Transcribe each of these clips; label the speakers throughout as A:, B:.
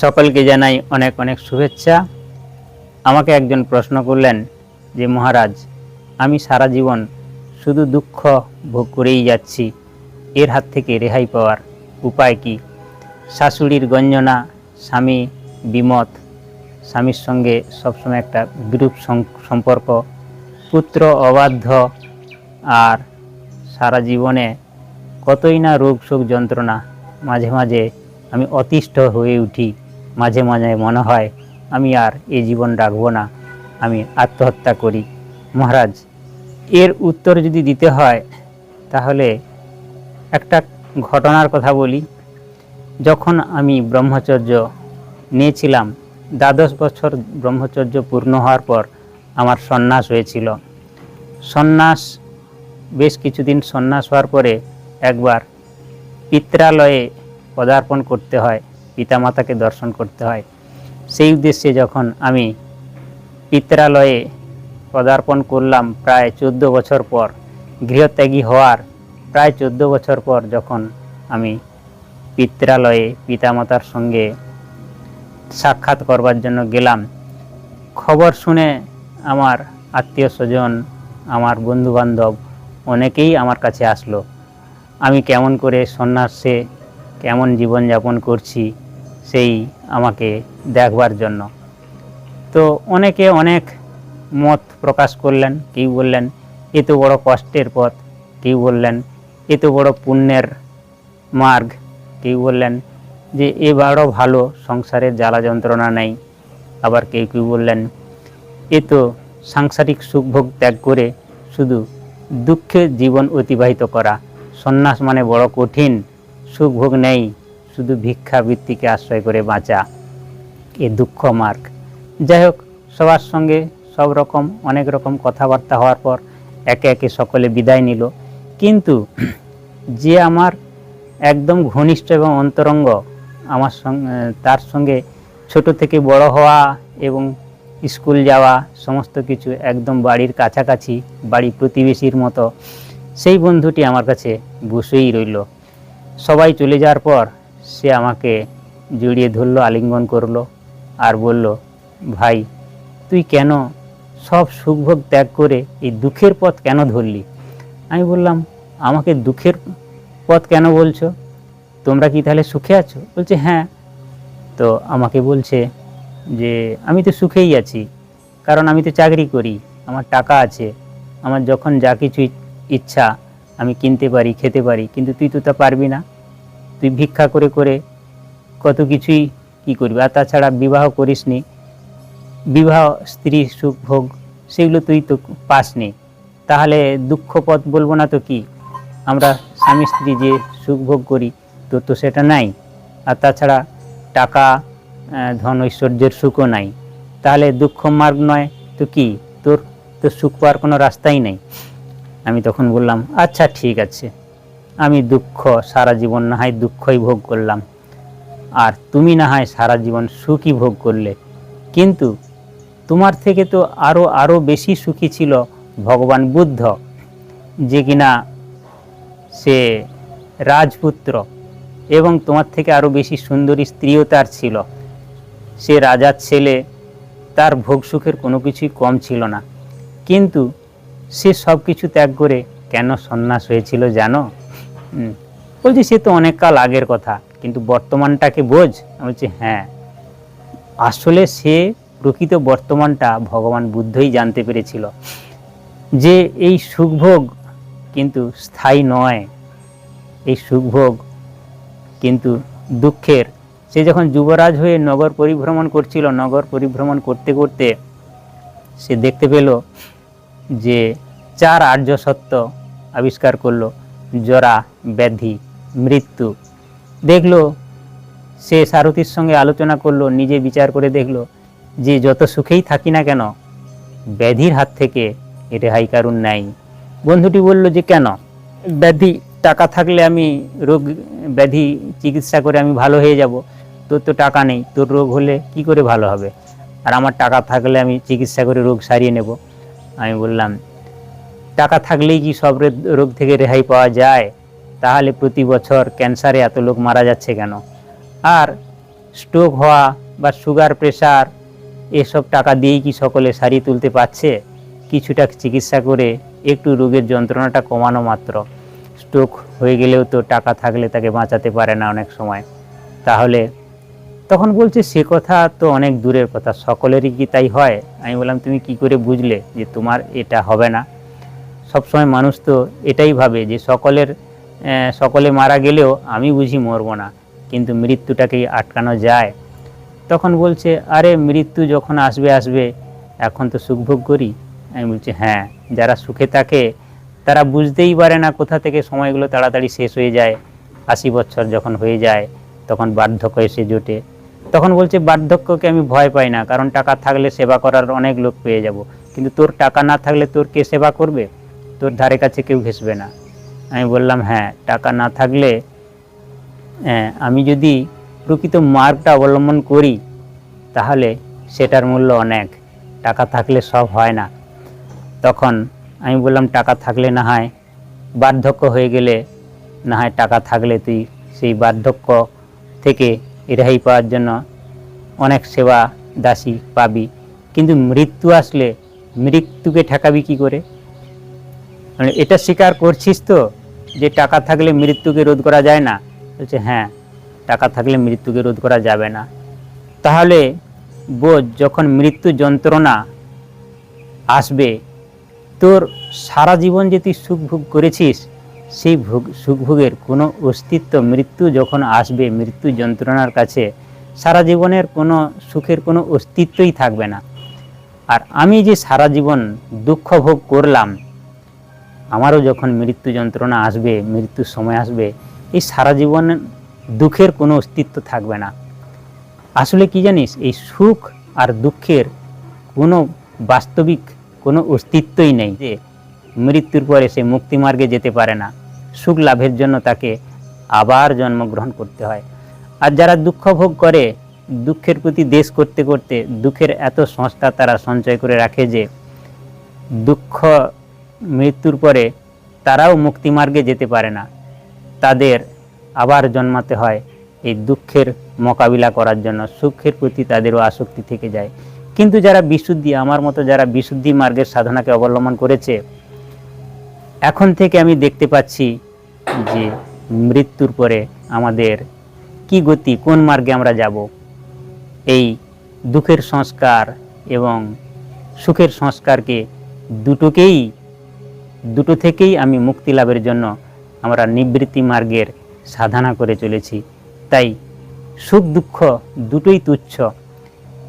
A: সকলকে জানাই অনেক অনেক শুভেচ্ছা। আমাকে একজন প্রশ্ন করলেন যে, মহারাজ, আমি সারা জীবন শুধু দুঃখ ভোগ করেই যাচ্ছি। এর হাত থেকে রেহাই পাওয়ার উপায় কি? শাশুড়ির গঞ্জনা, স্বামী বিমত, স্বামীর সঙ্গে সবসময় একটা বিরূপ সম্পর্ক, পুত্র অবাধ্য, আর সারা জীবনে কতই না রোগ শোক যন্ত্রণা। মাঝে মাঝে আমি অতিষ্ঠ হয়ে উঠি। মাঝে মাঝে মনে হয়, আমি আর এই জীবন রাখব না, আমি আত্মহত্যা করি। মহারাজ, এর উত্তর যদি দিতে হয়, তাহলে একটা ঘটনার কথা বলি। যখন আমি ব্রহ্মচর্য নিয়েছিলাম, দ্বাদশ বছর ব্রহ্মচর্য পূর্ণ হওয়ার পর আমার সন্ন্যাস হয়েছিল। সন্ন্যাস, বেশ কিছুদিন সন্ন্যাস হওয়ার পরে একবার পিত্রালয়ে পদার্পণ করতে হয়। পিতামাতাকে দর্শন করতে হয়। সেই উদ্দেশ্যে যখন আমি পিত্রালয়ে পদার্পণ করলাম প্রায় চোদ্দ বছর পর, গৃহত্যাগী হওয়ার প্রায় চোদ্দ বছর পর যখন আমি পিত্রালয়ে পিতামাতার সঙ্গে সাক্ষাৎ করবার জন্য গেলাম, খবর শুনে আমার আত্মীয় স্বজন, আমার বন্ধুবান্ধব অনেকেই আমার কাছে আসলো। আমি কেমন করে সন্ন্যাসে কেমন জীবনযাপন করছি সেই আমাকে দেখবার জন্য। তো অনেকে অনেক মত প্রকাশ করলেন, কেউ বললেন, এ তো বড় কষ্টের পথ। কেউ বললেন, এ তো বড় পুণ্যের মার্গ। কেউ বললেন, যে এ বড় ভালো সংসারের জ্বালা যন্ত্রণা নেই। আবার কেউ কেউ বললেন, এ তো সাংসারিক সুখভোগ ত্যাগ করে শুধু দুঃখে জীবন অতিবাহিত করা। সন্ন্যাস মানে বড় কঠিন সুখভোগ নেই। শুধু ভিক্ষাবৃত্তিকে আশ্রয় করে বাঁচা এ দুঃখ মার্গ। যাই হোক সবার সঙ্গে সব রকম, অনেক রকম কথাবার্তা হওয়ার পর একে একে সকলে বিদায় নিল। কিন্তু যে আমার একদম ঘনিষ্ঠ এবং অন্তরঙ্গ, আমার সঙ্গে তার সঙ্গে ছোট থেকে বড় হওয়া এবং স্কুল যাওয়া, সমস্ত কিছু একদম বাড়ির কাছাকাছি বাড়ি প্রতিবেশীর মতো, সেই বন্ধুটি আমার কাছে বসেই রইল। সবাই চলে যাওয়ার পর সে আমাকে জড়িয়ে ধরলো, আলিঙ্গন করল আর বলল, ভাই, তুই কেন সব সুখভোগ ত্যাগ করে এই দুঃখের পথ কেন ধরলি? আমি বললাম, আমাকে দুঃখের পথ কেন বলছো? তোমরা কি তাহলে সুখে আছো? বলছে হ্যাঁ। তো আমাকে বলছে যে, আমি তো সুখেই আছি, কারণ আমি তো চাকরি করি, আমার টাকা আছে, আমার যখন যা কিছু ইচ্ছা আমি কিনতে পারি, খেতে পারি, কিন্তু তুই তো তা পারবি না। তুই ভিক্ষা করে করে কত কিছুই কি করবি? আর তাছাড়া বিবাহ করিসনি বিবাহ, স্ত্রী, সুখ, ভোগ, সেগুলো তুই তো পাসনি তাহলে দুঃখ পথ বলব না তো কি? আমরা স্বামী, স্ত্রী যে সুখ ভোগ করি তোর তো সেটা নাই। আর তাছাড়া টাকা ধন, ঐশ্বর্যের সুখও নাই। তাহলে দুঃখ মার্গ নয় তো কি? তোর তো সুখ পাওয়ার কোনো রাস্তাই নেই। আমি তখন বললাম আচ্ছা ঠিক আছে। আমি দুঃখ, সারা জীবন না হয় দুঃখই ভোগ করলাম। আর তুমি না হয় সারা জীবন সুখই ভোগ করলে। কিন্তু তোমার থেকে তো আরও আরও বেশি সুখী ছিল ভগবান বুদ্ধ, যে কিনা সে রাজপুত্র এবং তোমার থেকে আরও বেশি সুন্দরী স্ত্রীও তার ছিল। সে রাজার ছেলে, তার ভোগ সুখের কোনো কিছুই কম ছিল না। কিন্তু সে সব কিছু ত্যাগ করে কেন সন্ন্যাস হয়েছিল জানো? বলছি, সে তো অনেক কাল আগের কথা, কিন্তু বর্তমানটাকে বোঝ? আমি বলছি হ্যাঁ। আসলে সে প্রকৃত বর্তমানটা ভগবান বুদ্ধই জানতে পেরেছিল যে এই সুখভোগ কিন্তু স্থায়ী নয়। এই সুখভোগ কিন্তু দুঃখের। সে যখন যুবরাজ হয়ে নগর পরিভ্রমণ করছিল, নগর পরিভ্রমণ করতে করতে সে দেখতে পেল যে চার আর্য সত্য আবিষ্কার করল, জরা ব্যাধি, মৃত্যু। দেখল, সে সারথীর সঙ্গে আলোচনা করল, নিজে বিচার করে দেখল, যে যত সুখেই থাকি না কেন, ব্যাধির হাত থেকে রেহাই কারণ নাই। বন্ধুটি বলল যে, কেন? ব্যাধি, টাকা থাকলে আমি রোগ, ব্যাধি চিকিৎসা করে আমি ভালো হয়ে যাব। তোর তো টাকা নেই, তোর রোগ হলে কি করে ভালো হবে? আর আমার টাকা থাকলে আমি চিকিৎসা করে রোগ সারিয়ে নেব। আমি বললাম, টাকা থাকলেই কি সব রোগ থেকে রেহাই পাওয়া যায়? তাহলে প্রতি বছর ক্যান্সারে এত লোক মারা যাচ্ছে কেন? আর স্ট্রোক হওয়া বা সুগার প্রেশার এসব টাকা দিয়েই কি সকলে সারিয়ে তুলতে পারছে? কিছুটা চিকিৎসা করে একটু রোগের যন্ত্রণাটা কমানো মাত্র। স্ট্রোক হয়ে গেলেও তো টাকা থাকলে তাকে বাঁচাতে পারে না অনেক সময়। তাহলে তখন বলছে, সে কথা তো অনেক দূরের কথা, সকলেরই কি তাই হয়? আমি বললাম, তুমি কি করে বুঝলে যে তোমার এটা হবে না? সবসময় মানুষ তো এটাই ভাবে যে সকলের সকলে মারা গেলেও আমি বুঝি মরবো না, কিন্তু মৃত্যুটাকেই আটকানো যায়। তখন বলছে, আরে, মৃত্যু যখন আসবে আসবে, এখন তো সুখভোগ করি? আমি বলছি হ্যাঁ যারা সুখে থাকে, তারা বুঝতেই পারে না কোথা থেকে সময়গুলো তাড়াতাড়ি শেষ হয়ে যায়, আশি বছর যখন হয়ে যায়, তখন বার্ধক্য এসে জোটে। তখন বলছে, বার্ধক্যকে আমি ভয় পাই না, কারণ টাকা থাকলে সেবা করার অনেক লোক পেয়ে যাব, কিন্তু তোর টাকা না থাকলে তোর কে সেবা করবে? তোর ধারে কাছে কেউ ঘেসবে না। আমি বললাম হ্যাঁ টাকা না থাকলে হ্যাঁ, আমি যদি প্রকৃত মার্গটা অবলম্বন করি তাহলে সেটার মূল্য অনেক। টাকা থাকলে সব হয় না। তখন আমি বললাম টাকা থাকলে না হয় বার্ধক্য হয়ে গেলে না হয় টাকা থাকলে তুই সেই বার্ধক্য থেকে রেহাই পাওয়ার জন্য অনেক সেবা দাসী পাবি। কিন্তু মৃত্যু আসলে মৃত্যুকে ঠেকাবি কি করে? মানে এটা স্বীকার করছিস তো যে টাকা থাকলে মৃত্যুকে রোধ করা যায় না? বলছে হ্যাঁ টাকা থাকলে মৃত্যুকে রোধ করা যাবে না। তাহলে বোঝ, যখন মৃত্যু যন্ত্রণা আসবে, তোর সারা জীবন যে তুই সুখ ভোগ করেছিস, সেই ভোগ সুখভোগের কোনো অস্তিত্ব মৃত্যু যখন আসবে, মৃত্যু যন্ত্রণার কাছে, সারা জীবনের কোনো সুখের কোনো অস্তিত্বই থাকবে না। আর আমি যে সারা জীবন দুঃখ ভোগ করলাম আমারও যখন মৃত্যু যন্ত্রণা আসবে মৃত্যুর সময় আসবে, এই সারা জীবন দুঃখের কোনো অস্তিত্ব থাকবে না। আসলে কি জানিস, এই সুখ আর দুঃখের কোনো বাস্তবিক কোনো অস্তিত্বই নেই যে মৃত্যুর পরে সে মুক্তিমার্গে যেতে পারে না। সুখ লাভের জন্য তাকে আবার জন্মগ্রহণ করতে হয়। আর যারা দুঃখ ভোগ করে, দুঃখের প্রতি দেশ করতে করতে, দুঃখের এত সংস্থা তারা সঞ্চয় করে রাখে যে দুঃখ মৃত্যুর পরে তারাও মুক্তিমার্গে যেতে পারে না। তাদের আবার জন্মাতে হয় এই দুঃখের মোকাবিলা করার জন্য। সুখের প্রতি তাদেরও আসক্তি থেকে যায়। কিন্তু যারা বিশুদ্ধি, আমার মতো যারা বিশুদ্ধি মার্গের সাধনাকে অবলম্বন করেছে, এখন থেকে আমি দেখতে পাচ্ছি যে মৃত্যুর পরে আমাদের কি গতি, কোন মার্গে আমরা যাব। এই দুঃখের সংস্কার এবং সুখের সংস্কারকে দুটোকেই দুটো থেকেই আমি মুক্তি লাভের জন্য আমরা নিবৃত্তি মার্গের সাধনা করে চলেছি। তাই সুখ দুঃখ দুটোই তুচ্ছ।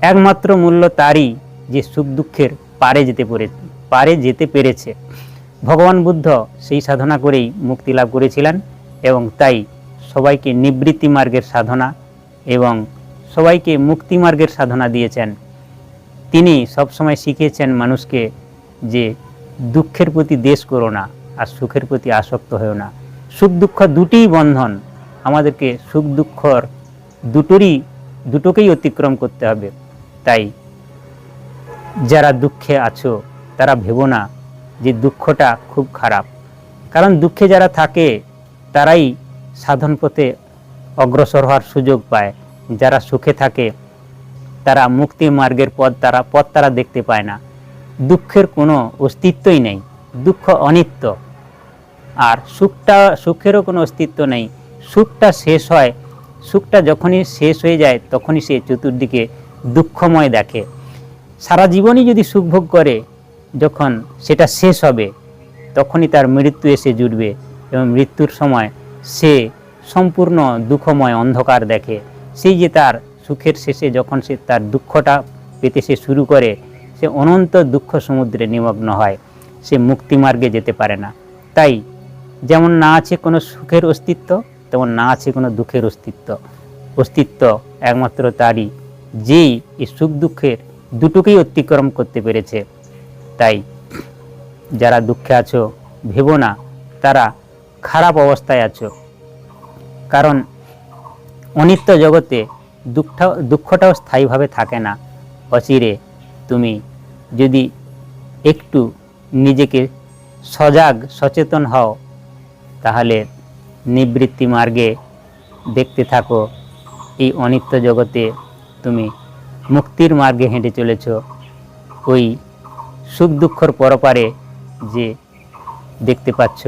A: একমাত্র মূল্য তারই যে সুখ দুঃখের পারে যেতে পেরে, পারে যেতে পেরেছে। ভগবান বুদ্ধ সেই সাধনা করেই মুক্তি লাভ করেছিলেন এবং তাই সবাইকে নিবৃত্তি মার্গের সাধনা এবং সবাইকে মুক্তি মার্গের সাধনা দিয়েছেন। তিনি সবসময় শিখিয়েছেন মানুষকে যে দুঃখের প্রতি দেশ করো না আর সুখের প্রতি আসক্ত হয়েও না। সুখ দুঃখ দুটিই বন্ধন। আমাদেরকে সুখ দুঃখর দুটোরই, দুটোকেই অতিক্রম করতে হবে। তাই যারা দুঃখে আছো, তারা ভেবো না যে দুঃখটা খুব খারাপ। কারণ দুঃখে যারা থাকে, তারাই সাধন পথে অগ্রসর হওয়ার সুযোগ পায়। যারা সুখে থাকে, তারা মুক্তি মার্গের পথ তারা পথ তারা দেখতে পায় না। দুঃখের কোনো অস্তিত্বই নেই, দুঃখ অনিত্য। আর সুখটা, সুখেরও কোনো অস্তিত্ব নেই। সুখটা শেষ হয়, সুখটা যখনই শেষ হয়ে যায়, তখনই সে চতুর্দিকে দুঃখময় দেখে। সারা জীবনই যদি সুখ ভোগ করে, যখন সেটা শেষ হবে, তখনই তার মৃত্যু এসে জুটবে এবং মৃত্যুর সময় সে সম্পূর্ণ দুঃখময় অন্ধকার দেখে। সেই যে তার সুখের শেষে যখন সে তার দুঃখটা পেতে সে শুরু করে সে অনন্ত দুঃখ সমুদ্রে নিমগ্ন হয়। সে মুক্তিমার্গে যেতে পারে না। তাই যেমন না আছে কোনো সুখের অস্তিত্ব, তেমন না আছে কোনো দুঃখের অস্তিত্ব। অস্তিত্ব একমাত্র তারই, যেই এই সুখ দুঃখের দুটোকেই অতিক্রম করতে পেরেছে। তাই যারা দুঃখে আছো, ভেবো না, তারা খারাপ অবস্থায় আছো। কারণ অনিত্য জগতে দুঃখ দুঃখটাও স্থায়ীভাবে থাকে না। অচিরে তুমি যদি একটু নিজেকে সজাগ, সচেতন হও, তাহলে নিবৃত্তি মার্গে দেখতে থাকো। এই অনিত্য জগতে তুমি মুক্তির মার্গে হেঁটে চলেছ। ওই সুখ দুঃখর পরপারে যে দেখতে পাচ্ছ,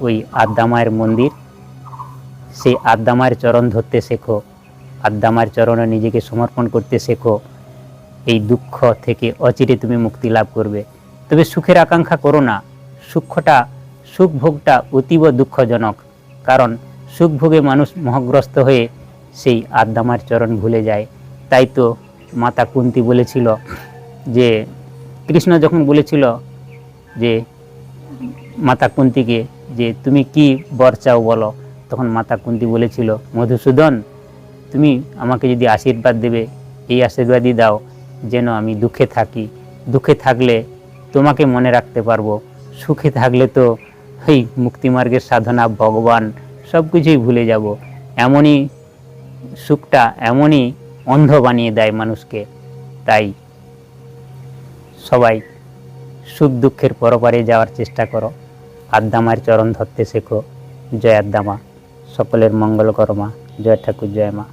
A: ওই আদ্দামায়ের মন্দির, সেই আদ্দামায়ের চরণ ধরতে শেখো। আদ্দামায়ের চরণে নিজেকে সমর্পণ করতে শেখো। এই দুঃখ থেকে অচিরে তুমি মুক্তি লাভ করবে। তবে সুখের আকাঙ্ক্ষা করো না। সুখটা সুখ ভোগটা অতীব দুঃখজনক, কারণ সুখ ভোগে মানুষ মোহগ্রস্ত হয়ে সেই আদ্দামার চরণ ভুলে যায়। তাই তো মাতা কুন্তি বলেছিল যে, কৃষ্ণ যখন বলেছিল যে, মাতা কুন্তিকে যে, তুমি কি বর চাও বলো? তখন মাতা কুন্তি বলেছিল, মধুসূদন, তুমি আমাকে যদি আশীর্বাদ দেবে, এই আশীর্বাদই দাও। যেন আমি দুঃখে থাকি। দুঃখে থাকলে তোমাকে মনে রাখতে পারব। সুখে থাকলে তো এই মুক্তিমার্গের সাধনা ভগবান সব কিছুই ভুলে যাব। এমনই সুখটা এমনই অন্ধ বানিয়ে দেয় মানুষকে। তাই সবাই সুখ দুঃখের পরপারে যাওয়ার চেষ্টা করো। আদ্দামার চরণ ধরতে শেখো। জয় আদ্দামা। সকলের মঙ্গল করমা জয় ঠাকুর, জয় মা।